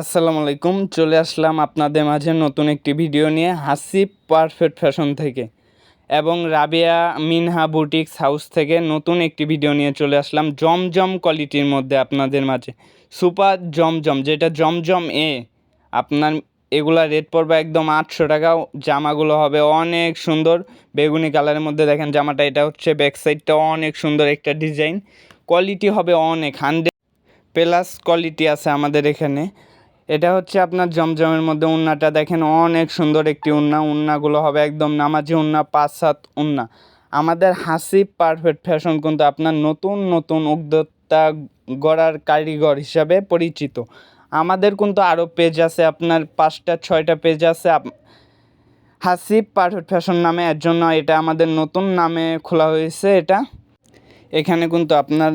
আসসালামু আলাইকুম, চলে আসলাম আপনাদের মাঝে নতুন একটি ভিডিও নিয়ে হাসি পারফেক্ট ফ্যাশন থেকে এবং রাবিয়া মিনহা বুটিক্স হাউস থেকে নতুন একটি ভিডিও নিয়ে চলে আসলাম জমজম কোয়ালিটির মধ্যে আপনাদের মাঝে। সুপার জমজম, যেটা জমজম এ, আপনার এগুলা রেট পড়বে একদম আটশো টাকা, জামাগুলো হবে অনেক সুন্দর। বেগুনি কালারের মধ্যে দেখেন জামাটা, এটা হচ্ছে ব্যাক সাইডটা অনেক সুন্দর একটা ডিজাইন কোয়ালিটি হবে অনেক হান্ড্রেড প্লাস কোয়ালিটি আছে আমাদের এখানে। এটা হচ্ছে আপনার জমজমের মধ্যে উন্নাটা। দেখেন অনেক সুন্দর একটি উন্না। উন্নাগুলো হবে একদম নামাজি উন্না পাঁচ সাত উন্না। আমাদের হাসি পারফেক্ট ফ্যাশন কিন্তু আপনার নতুন নতুন উদ্যোক্তা গড়ার কারিগর হিসাবে পরিচিত। আমাদের কিন্তু আরও পেজ আছে, আপনার পাঁচটা, ছয়টা পেজ আছে। হাসিব পারফেক্ট ফ্যাশন নামে এর জন্য এটা আমাদের নতুন নামে খোলা হয়েছে এটা। এখানে কিন্তু আপনার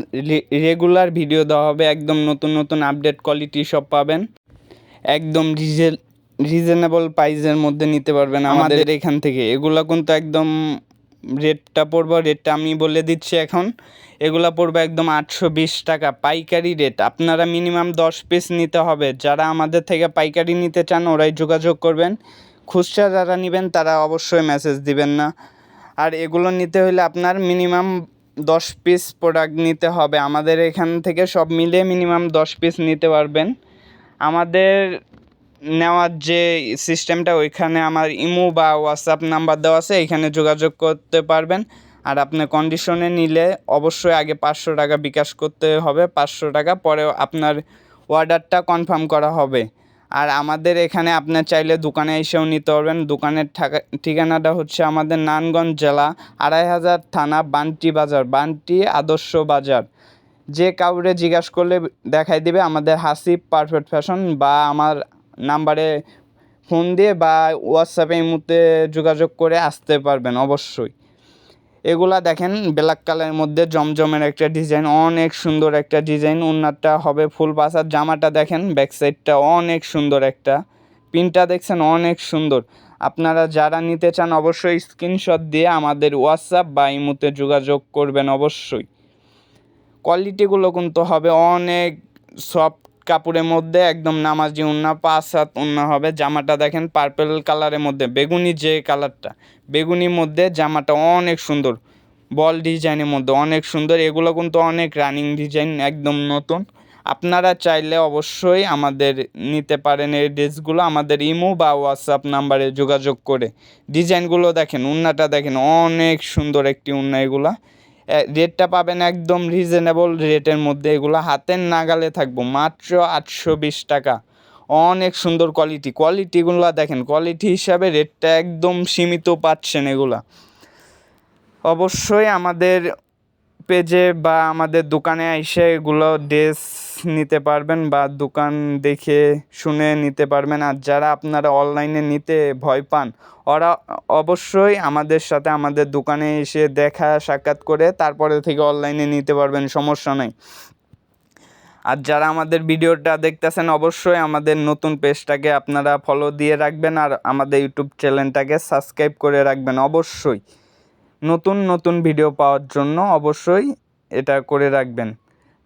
রেগুলার ভিডিও দেওয়া হবে, একদম নতুন নতুন আপডেট কোয়ালিটি সব পাবেন। একদম রিজেল রিজনেবল প্রাইসের মধ্যে নিতে পারবেন আমাদের এখান থেকে। এগুলো কিন্তু একদম রেটটা পড়ব রেটটা আমি বলে দিচ্ছি এখন। এগুলা পড়বে একদম আটশো বিশ টাকা পাইকারি রেট আপনারা মিনিমাম দশ পিস নিতে হবে। যারা আমাদের থেকে পাইকারি নিতে চান ওরাই যোগাযোগ করবেন। খুচরা যারা নেবেন তারা অবশ্যই মেসেজ দিবেন না। আর এগুলো নিতে হলে আপনার মিনিমাম দশ পিস প্রোডাক্ট নিতে হবে। আমাদের এখান থেকে সব মিলিয়ে মিনিমাম দশ পিস নিতে পারবেন। আমাদের নেওয়ার যে সিস্টেমটা, ওইখানে আমার ইমো বা হোয়াটসঅ্যাপ নাম্বার দেওয়া আছে, এখানে যোগাযোগ করতে পারবেন। আর আপনি কন্ডিশনে নিলে অবশ্যই আগে পাঁচশো টাকা বিকাশ করতে হবে, পাঁচশো টাকা, পরে আপনার অর্ডারটা কনফার্ম করা হবে। আর আমাদের এখানে আপনার চাইলে দোকানে এসেও নিতে পারবেন। দোকানের ঠাকা, ঠিকানাটা হচ্ছে আমাদের নারায়ণগঞ্জ জেলা, আড়াই হাজার থানা, বান্টি বাজার, বান্টি আদর্শ বাজার। যে কাউরে জিজ্ঞাসা করলে দেখাই দিবে আমাদের হাসিব পারফেক্ট ফ্যাশন বা আমার নাম্বারে ফোন দিয়ে বা হোয়াটসঅ্যাপে এই মুহূর্তে যোগাযোগ করে আসতে পারবেন অবশ্যই। এগুলা দেখেন ব্ল্যাক কালারের মধ্যে জমজমের একটা ডিজাইন অনেক সুন্দর একটা ডিজাইন উন্নারটা হবে ফুল পাসার জামাটা দেখেন ব্যাক সাইডটা অনেক সুন্দর একটা। পিনটা দেখছেন অনেক সুন্দর। আপনারা যারা নিতে চান অবশ্যই স্ক্রিনশট দিয়ে আমাদের হোয়াটসঅ্যাপ বা ইমুতে যোগাযোগ করবেন অবশ্যই। কোয়ালিটিগুলো কিন্তু হবে অনেক সফট কাপড়ের মধ্যে, একদম নামাজি উন্না, পাঁচ সাত উন্না হবে। জামাটা দেখেন পার্পেল কালারের মধ্যে, বেগুনি যে কালারটা বেগুনির মধ্যে জামাটা অনেক সুন্দর। বল ডিজাইনের মধ্যে অনেক সুন্দর, এগুলো কিন্তু অনেক রানিং ডিজাইন একদম নতুন। আপনারা চাইলে অবশ্যই আমাদের নিতে পারেন এই ড্রেসগুলো আমাদের ইমো বা হোয়াটসঅ্যাপ নাম্বারে যোগাযোগ করে। ডিজাইনগুলো দেখেন, উন্নাটা দেখেন, অনেক সুন্দর একটি উন্না এগুলা। রেটটা পাবেন একদম রিজনেবল রেটের মধ্যে। এগুলো হাতের নাগালে থাকব। মাত্র আটশো বিশ টাকা। অনেক সুন্দর কোয়ালিটি কোয়ালিটিগুলো দেখেন কোয়ালিটি হিসাবে রেটটা একদম সীমিত পাচ্ছেন এগুলা। অবশ্যই আমাদের পেজে বা আমাদের দোকানে এসে এগুলো ড্রেস নিতে পারবেন বা দোকান দেখে শুনে নিতে পারবেন। আর যারা আপনারা অনলাইনে নিতে ভয় পান, ওরা অবশ্যই আমাদের সাথে আমাদের দোকানে এসে দেখা, সাক্ষাৎ করে তারপরে থেকে অনলাইনে নিতে পারবেন, সমস্যা নেই। আর যারা আমাদের ভিডিওটা দেখতেছেন, অবশ্যই আমাদের নতুন পেজটাকে আপনারা ফলো দিয়ে রাখবেন আর আমাদের ইউটিউব চ্যানেলটাকে সাবস্ক্রাইব করে রাখবেন, অবশ্যই। নতুন নতুন ভিডিও পাওয়ার জন্য অবশ্যই এটা করে রাখবেন।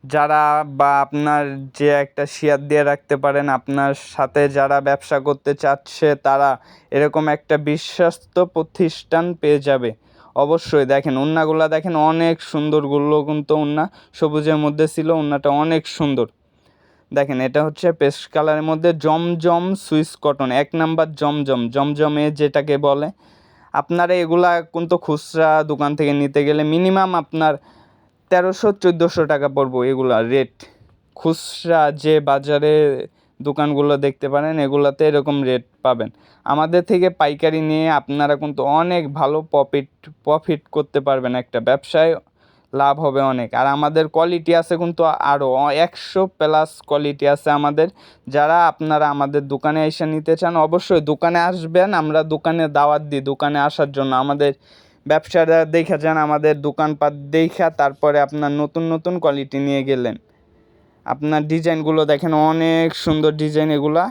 যারা বা আপনার যে একটা শেয়ার দিয়ে রাখতে পারেন, আপনার সাথে যারা ব্যবসা করতে চাচ্ছে, তারা এরকম একটা বিশ্বস্ত প্রতিষ্ঠান পেয়ে যাবে। অবশ্যই দেখেন উন্নাগুলা দেখেন অনেক সুন্দরগুলো কিন্তু উন্না সবুজের মধ্যে ছিল উন্নাটা অনেক সুন্দর। দেখেন, এটা হচ্ছে পেস্ট কালারের মধ্যে জমজম সুইস কটন, এক নাম্বার জমজম, জমজমে যেটাকে বলে আপনারা এগুলা কিন্তু খুচরা দোকান থেকে নিতে গেলে মিনিমাম আপনার তেরোশো, চোদ্দোশো টাকা পড়ব এগুলা রেট খুচরা যে বাজারে দোকানগুলো দেখতে পারেন, এগুলোতে এরকম রেট পাবেন। আমাদের থেকে পাইকারি নিয়ে আপনারা কিন্তু অনেক ভালো প্রফিট প্রফিট করতে পারবেন একটা ব্যবসায়। লাভ হবে অনেক। আর আমাদের কোয়ালিটি আছে কিন্তু আরও একশো প্লাস কোয়ালিটি আছে আমাদের। যারা আপনারা আমাদের দোকানে এসে নিতে চান, অবশ্যই দোকানে আসবেন। আমরা দোকানে দাওয়াত দিই, দোকানে আসার জন্য। আমাদের ব্যবসাটা দেখা যান, আমাদের দোকানপাট দেখা তারপরে আপনার নতুন নতুন কোয়ালিটি নিয়ে গেলেন। আপনার ডিজাইনগুলো দেখেন, অনেক সুন্দর ডিজাইন এগুলা।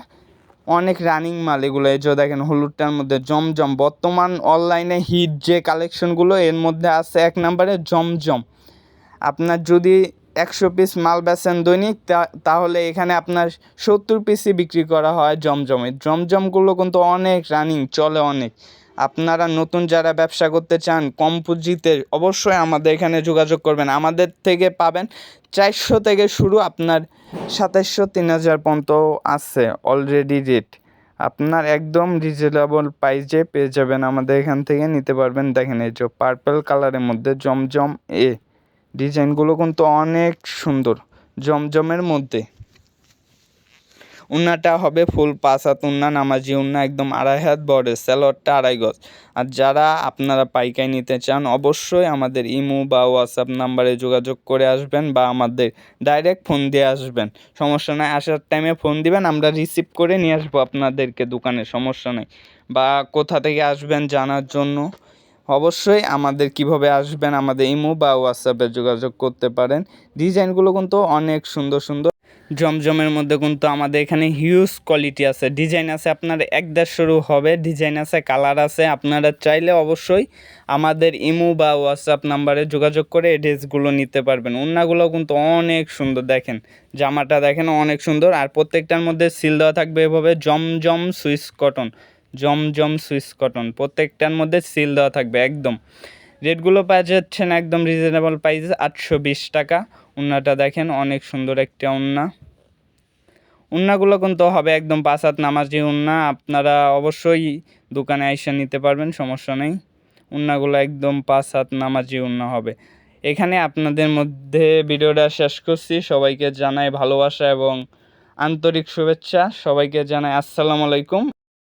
অনেক রানিং মাল এগুলো, এই যে দেখেন হলুদটার মধ্যে জমজম। বর্তমান অনলাইনে হিট যে কালেকশনগুলো এর মধ্যে আছে এক নম্বরে জমজম। আপনার যদি একশো পিস মাল বেচেন দৈনিক তাহলে এখানে আপনার সত্তর পিসই বিক্রি করা হয় জমজমে। জমজমগুলো কিন্তু অনেক রানিং চলে অনেক। আপনারা নতুন যারা ব্যবসা করতে চান, কম পুঁজিতে অবশ্যই আমাদের এখানে যোগাযোগ করবেন। আমাদের থেকে পাবেন চারশো থেকে শুরু আপনার সাতাশশো, তিন হাজার পর্যন্ত আছে অলরেডি রেট আপনার একদম রিজনেবল প্রাইজে পেয়ে যাবেন আমাদের এখান থেকে, নিতে পারবেন। দেখেন এই যে পার্পল কালারের মধ্যে জমজম এ। ডিজাইনগুলো কিন্তু অনেক সুন্দর, জমজমের মধ্যে। উন্নাটা হবে ফুল পাঁচ হাত উন্না, নামাজি উন্না, একদম আড়াই হাত বড় স্যালোয়ারটা আড়াই গজ। আর যারা আপনারা পাইকারি নিতে চান, অবশ্যই আমাদের ইমো বা হোয়াটসঅ্যাপ নাম্বারে যোগাযোগ করে আসবেন বা আমাদের ডাইরেক্ট ফোন দিয়ে আসবেন। সমস্যা নাই, আসার টাইমে ফোন দিবেন, আমরা রিসিভ করে নিয়ে আসব আপনাদেরকে দোকানে, সমস্যা নেই। বা কোথা থেকে আসবেন জানার জন্য অবশ্যই আমাদের কীভাবে আসবেন, আমাদের ইমো বা হোয়াটসঅ্যাপে যোগাযোগ করতে পারেন। ডিজাইনগুলো কিন্তু অনেক সুন্দর সুন্দর। জমজমের মধ্যে কিন্তু আমাদের এখানে হিউজ কোয়ালিটি আছে। ডিজাইন আছে আপনার এক দেড়শোরও হবে ডিজাইন আছে কালার আছে, আপনারা চাইলে অবশ্যই আমাদের ইমো বা হোয়াটসঅ্যাপ নাম্বারে যোগাযোগ করে এই ড্রেসগুলো নিতে পারবেন। ওড়নাগুলো কিন্তু অনেক সুন্দর দেখেন, জামাটা দেখেন অনেক সুন্দর, আর প্রত্যেকটার মধ্যে সিল দেওয়া থাকবে এভাবে Zamzam Swiss cotton, Zamzam Swiss cotton, প্রত্যেকটার মধ্যে সিল দেওয়া থাকবে একদম। রেটগুলো পাওয়া যাচ্ছেন একদম রিজনেবল প্রাইস আটশো বিশ টাকা। উন্নাটা দেখেন, অনেক সুন্দর একটা উন্না। উন্নাগুলো কিন্তু হবে একদম পাঁচ হাত নামাজি উন্না। আপনারা অবশ্যই দোকানে এসে নিতে পারবেন, সমস্যা নেই। উন্নাগুলো একদম পাঁচ হাত নামাজি উন্না হবে। এখানে আপনাদের মধ্যে ভিডিওটা শেষ করছি। সবাইকে জানাই ভালোবাসা এবং আন্তরিক শুভেচ্ছা। সবাইকে জানাই আসসালামু আলাইকুম।